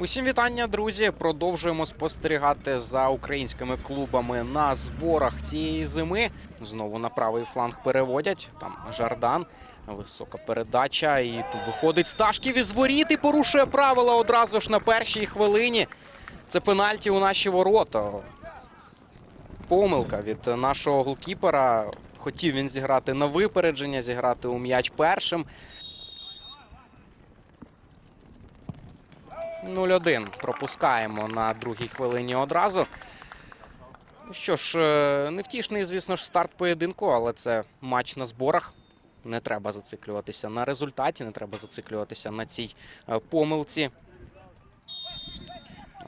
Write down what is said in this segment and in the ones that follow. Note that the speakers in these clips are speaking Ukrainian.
Усім вітання, друзі. Продовжуємо спостерігати за українськими клубами на зборах цієї зими. Знову на правий фланг переводять. Там Жардан. Висока передача. І тут виходить Сташків із воріт і порушує правила одразу ж на першій хвилині. Це пенальті у наші ворота. Помилка від нашого голкіпера. Хотів він зіграти на випередження, зіграти у м'яч першим. 0-1 пропускаємо на другій хвилині одразу. Що ж, е, невтішний, звісно ж, старт поєдинку, але це матч на зборах. Не треба зациклюватися на результаті, не треба зациклюватися на цій е, помилці.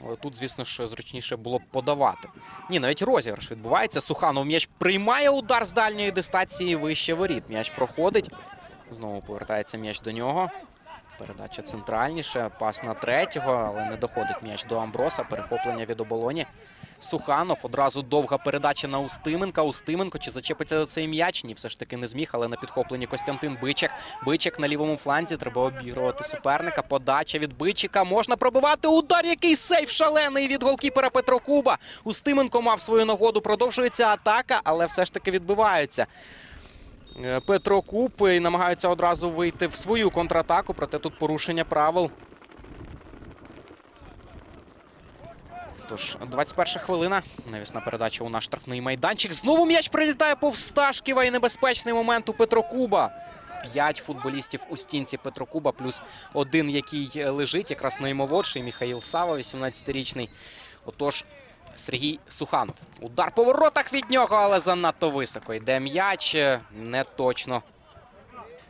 Але тут, звісно ж, зручніше було б подавати. Ні, навіть розіграш відбувається. Суханов м'яч приймає удар з дальньої дистанції вище воріт. М'яч проходить. Знову повертається м'яч до нього. Передача центральніше, пас на третього, але не доходить м'яч до Амброса. Перехоплення від оболоні. Суханов одразу довга передача на Устименка. Устименко чи зачепиться за цей м'яч? Ні, все ж таки не зміг, але на підхопленні Костянтин Бичик. Бичик на лівому фланзі. Треба обігрувати суперника. Подача від Бичика. Можна пробивати удар. Який сейф шалений від голкіпера Петро Куба. Устименко мав свою нагоду. Продовжується атака, але все ж таки відбиваються. Е, Петро Куб і намагаються одразу вийти в свою контратаку, проте тут порушення правил. Тож, 21 хвилина. Навісна передача у наш штрафний майданчик. Знову м'яч прилітає повз Сташківа і небезпечний момент у Петро Куба. П'ять футболістів у стінці Петро Куба, плюс один, який лежить, якраз наймолодший Міхаїл Сава, 18-річний. Отож, Сергій Суханов. Удар по воротах від нього, але занадто високо. Йде м'яч. е, Не точно.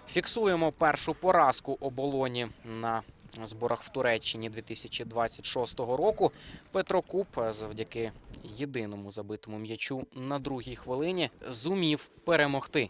Фіксуємо першу поразку оболоні на зборах в Туреччині 2026 року. Петро Куб е, завдяки єдиному забитому м'ячу на другій хвилині зумів перемогти